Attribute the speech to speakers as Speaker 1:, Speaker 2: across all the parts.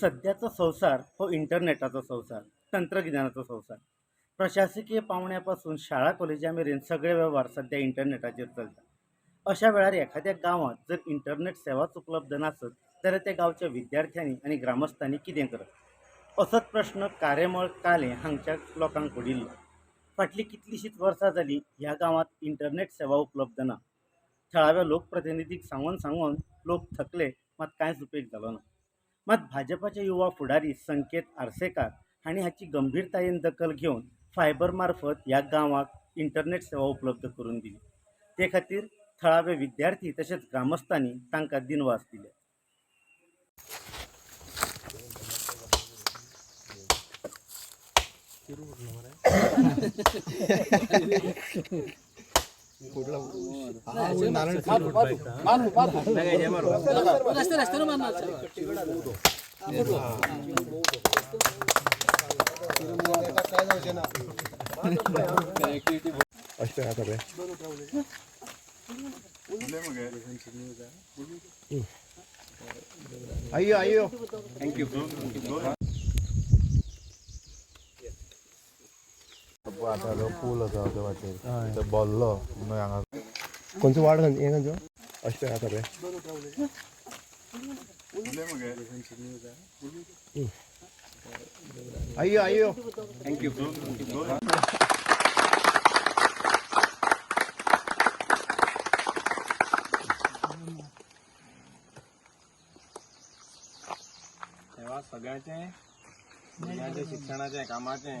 Speaker 1: सध्याचा संसार हो इंटरनेटाचा संसार तंत्रज्ञानाचा संसार. प्रशासकीय पाहुण्यापासून शाळा कॉलेजा मेरेन सगळे व्यवहार सध्या इंटरनेटाचेर चलतात. अशा वेळार एखाद्या गांवांत जर इंटरनेट सेवाच उपलब्ध नासत जाल्यार त्या गांवच्या विद्यार्थ्यांनी आनी ग्रामस्थांनी कितें करप असोच प्रश्न कारेमळ काले हांगच्या लोकांक उडिल्लो फाटलीं कितलींशींच वर्सां जालीं ह्या गांवांत इंटरनेट सेवा उपलब्ध ना. थळाव्या लोकप्रतिनिधीक सांगून सांगून लोक थकले मात कांयच उपेग जालो ना. मात भाजपाचे युवा फुडारी संकेत आरसेकार हांणी हाची गंभीरतायेन दखल घेवन फायबर मार्फत ह्या गांवांक इंटरनेट सेवा उपलब्ध करून दिली. ते खातीर थळावे विद्यार्थी तशेंच ग्रामस्थांनी तांकां दिनवास दिले.
Speaker 2: अशें आसा पळय अय्यो अय्यो थँक्यू आतां जो पूल आसा तो बोल्लो म्हणून हांगा खंयचो वाड खंय हें खंयचो अशें आसा पळय अय्यो अय्यो थँक्यू
Speaker 3: तेव्हा सगळ्याचे शिक्षणाचे कामाचे.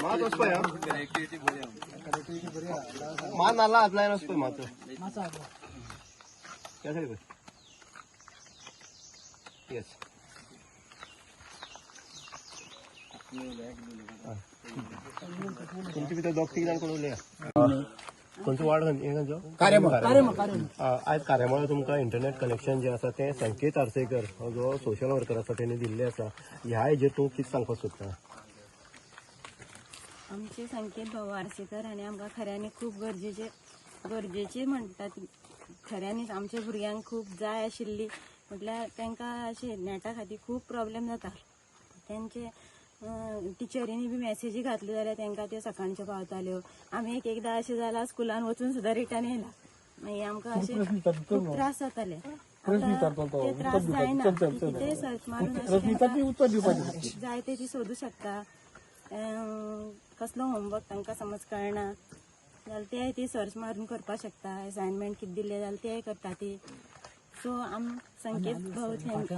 Speaker 2: मात वचपा या मात नाल्ला आदलाय वचपा मात
Speaker 4: मासा
Speaker 2: त्या खंयचो वार्ड खंय हें खंयचो
Speaker 4: कार्यमळ. कार्यमळ.
Speaker 2: आयज कार्यामळार तुमकां इंटरनेट कनेक्शन जें आसा तें संकेत आरसेकर हो जो सोशल वर्कर आसा तेणी दिल्लें आसा ह्या हेजेर तूं कितें सांगपाक सोदता
Speaker 5: आमचे संकेत भाऊ आरसेकर आनी आमकां खऱ्यांनी खूब गरजेचे गरजेचे म्हणटात खऱ्यांनीच आमच्या भुरग्यांक खूब जाय आशिल्ली. म्हटल्यार तांकां अशें नेटा खातीर खूब प्रॉब्लेम जाता. तेंचे टिचरींनी बी मॅसेजी घातल्यो जाल्यार तांकां त्यो सकाळच्यो पावताल्यो. आमी एक एकदां अशें जालां स्कुलान वचून सुद्दां रिटर्न येयला. मागीर आमकां अशें खूब त्रास जाताले. त्रास जायना. कितेंय सर्च मारून अशें जाय ते ती सोदूं शकता. कसलो होमवर्क तांकां समज कळना. जाल्यार ते ती सर्च मारून करपाक शकता. असायनमेंट कितें दिले जाल्यार ते करता ती. सो आम संकेत भाऊ थँक-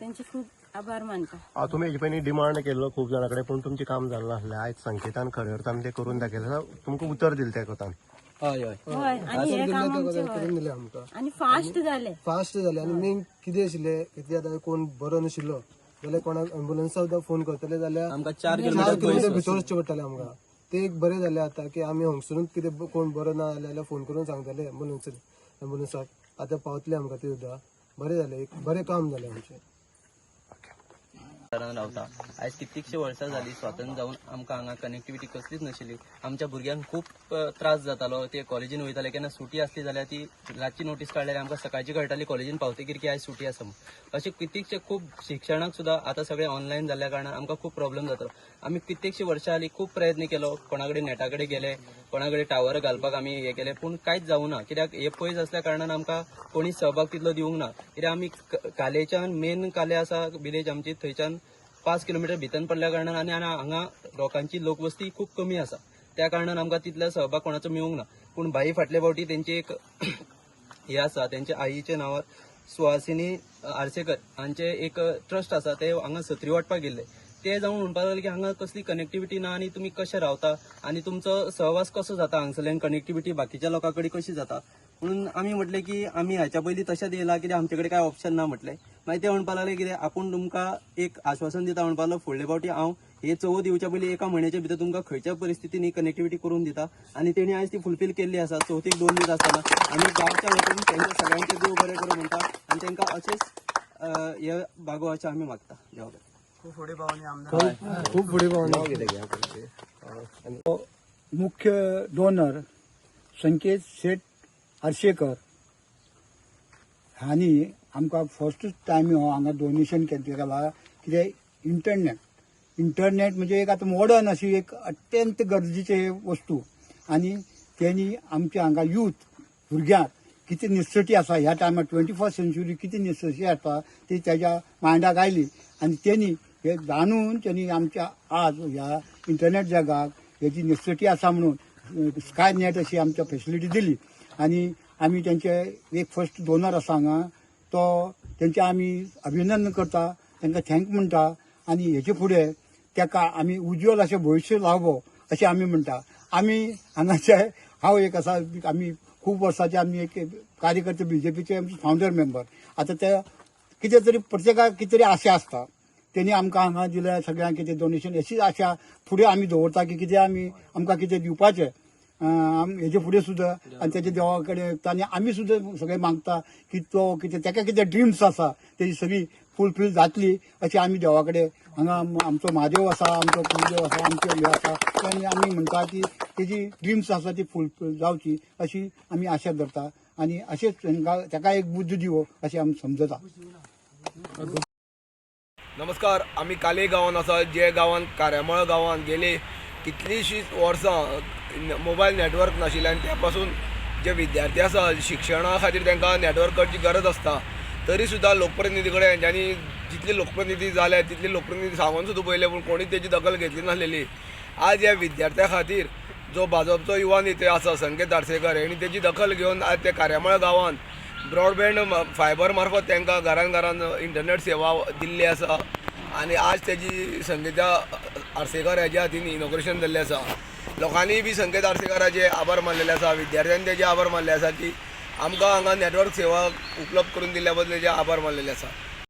Speaker 5: तेंचे खूब आभार मानता.
Speaker 2: आ, तुमी हेजे पयलीं डिमांड केल्लो खूब जाणां कडेन पूण तुमचें काम जालें नासलें आयज संकेतान खरें अर्थान तें करून दाखयलें तुमकां उतर दिलें त्या कोतान
Speaker 4: हय हय.
Speaker 5: हय आनी हे काम आमचें हय.
Speaker 6: दिले आमकां
Speaker 5: फास्ट जाले
Speaker 6: फास्ट जाले आनी मेन कितें आशिल्लें कितें आतां कोण बरो नाशिल्लो जाल्यार कोणाक एम्बुलन्सा सुद्दां फोन करतले जाल्यार
Speaker 3: आमकां चार
Speaker 6: चार किलोमिटर भितर वचचें पडटलें आमकां. ते एक बरें जालें आतां की आमी हांगसरूच कितें कोण बरो ना जाल्यार फोन करून सांगतले एम्बुलन्स एम्बुलन्साक आतां पावतले आमकां ते सुद्दां बरें जालें एक बरें काम जालें आमचें.
Speaker 7: तरान रावता आयज कितलीकशी वर्सां जालीं स्वातंत्र्य जावन आमकां हांगा कनेक्टिविटी कसलीच नाशिल्ली आमच्या भुरग्यांक खूब त्रास जातालो ते कॉलेजीन वयताले केन्ना सुटी आसली जाल्यार ती रातची नोटीस काडल्यार आमकां सकाळची कळटाली कॉलेजीन पावतकीर की आयज सुटी आसा म्हणून अशें कितलीकशे खूब शिक्षणाक सुद्दां आतां सगळें ऑनलायन जाल्ल्या कारणान आमकां खूब प्रॉब्लेम जाता आमी कित्येकशीं वर्सां जालीं खूब प्रयत्न केलो. कोणा कडेन नेटा कडेन गेले कोणा कडेन टावर घालपाक आमी हे केले पूण कांयच जावना ना कित्याक हे पयस असल्या कारणान आमकां कोणी सहभाग तितलो दिवंक ना. कित्याक आमी कालेच्यान मेन काले आसा विलेज आमची थंयच्यान पांच किलोमिटर भितर पडल्या कारणान आनी हांगा लोकांची लोकवस्ती खूब कमी आसा त्या कारणान आमकां तितलो सहभाग कोणाचो मेळूंक ना. पूण बाई फाटले फावटी तेंची एक हे आसा तेंच्या आईच्या नांवार सुहासिनी आरसेकर हांचे एक ट्रस्ट आसा ते हांगा सत्री वाटपाक गेल्ले ते जावन म्हणपाक लागले की हांगा कसली कनेक्टिविटी ना आनी तुमी कशें रावता? आनी तुमचो सहवास कसो जाता? हांगसरल्यान कनेक्टिविटी बाकीच्या लोकां कडेन कशी जाता? म्हणून आम्ही म्हटले की आम्ही ह्याच्या पयलीं तशेंच येयला कित्याक आमचे कडेन काय ऑप्शन ना म्हटले. मागीर ते म्हणपा लागले कितें आपूण तुमकां एक आश्वासन दिता म्हणपा लागलो फुडले फावटी हांव हे चवथ येवच्या पयलीं एका म्हयन्याच्या भितर तुमकां खंयच्या परिस्थितीन ही कनेक्टिविटी करून दिता. आनी तेणी आयज ती फुलफील केल्ली आसा चवथीक दोन दीस आसतना. आमी गांवच्या वतीन तेंच्या सगळ्यांचे देव बरें करूं म्हणटा आनी तेंकां अशेंच अं, हे भागोवचे आमी मागता. देवा बरें.
Speaker 6: खूप पुढे पाहून
Speaker 8: मुख्य डोनर संकेत शेठ हर्शेकर हांणी आमकां फर्स्ट टायम हो हांगा डोनेशन केलें केलां कितें इंटरनेट इंटरनेट म्हणजे एक आतां मॉडर्न अशी एक अत्यंत गरजेचे वस्तू. आनी तेणी आमच्या हांगा यूथ भुरग्यांक कितें नेसेसिटी आसा ह्या टायमार ट्वेंटी फर्स्ट सेंच्युरी कितें नेसेसिटी आसा ती तेज्या मायंडाक आयली. आनी तेणी हे जाणून तेणी आमच्या आज ह्या इंटरनेट जगाक हेची नेसेसिटी आसा म्हणून स्काय नेट अशी आमच्या फेसिलिटी दिली. आनी आमी तेंचे एक फर्स्ट डोनर आसा हांगा तो तेंचे आमी अभिनंदन करता तांकां थँक म्हणटा आनी हेचे फुडें तेका आमी उज्वल अशें भविश्य लावो अशें आमी म्हणटा आमी हांगाचे हांव एक आसा आमी खूब वर्साचे आमी एक कार्यकर्ते बीजेपीचे फावंडर मेंबर आतां ते कितें तरी प्रत्येकाक कितें तरी आशा आसता तेणी आमकां हांगा दिल्या सगळ्यांक कितें डोनेशन अशीच आशा फुडें आमी दवरता की कितें आमी आमकां कितें दिवपाचें. हेजे फुडें सुद्दां आनी तेजे देवा कडेन आनी आमी सुद्दां सगळें मागता की तो कितें तेका कितें ड्रिम्स आसा तेजी सगळी फुलफील जातली अशी आमी देवा कडेन हांगा आमचो म्हादेव आसा आमचो कुलदेव आसा आमचे हे आसा आनी आमी म्हणटा की तेजी ड्रिम्स आसा ती फुलफील जावची अशी आमी आशा धरता. आनी अशेंच तांकां ताका एक बुद्ध दिवप अशें आमी समजता.
Speaker 9: नमस्कार आमी काले गांवांत आसा जे गांवांत कार्यामळ गांवांत गेले. कितलींशींच वर्सां मोबायल नेटवर्क नाशिल्ल्यान आनी त्या पासून जे विद्यार्थी आसा शिक्षणा खातीर तांकां नेटवर्क करची गरज आसता तरी सुद्दां लोकप्रतिनिधी कडेन ज्यांनी जितले लोकप्रतिनिधी जाले तितले लोकप्रतिनिधी सांगून सुद्दां पयले पूण कोणीच तेजी दखल घेतली नासलेली. आज ह्या विद्यार्थ्यां खातीर जो भाजपचो युवा नेते आसा संकेत आरसेकर हेणी तेजी दखल घेवन आज ते कार्यामळ गांवांत ब्रॉडबँड फायबर मार्फत तांकां घरान घरान इंटरनेट सेवा दिल्ली आसा. आनी आज तेजी संगीता आरसेकर हेज्या हातीन इनॉग्रेशन जाल्लें आसा लोकांनी बी संकेत आर्सेकाराचे आभार मानलेले आसा विद्यार्थ्यांनी तेजे आभार मानले आसा की आमकां हांगा नेटवर्क सेवा उपलब्ध करून दिल्ल्या बद्दल तेजे आभार मानलेले आसा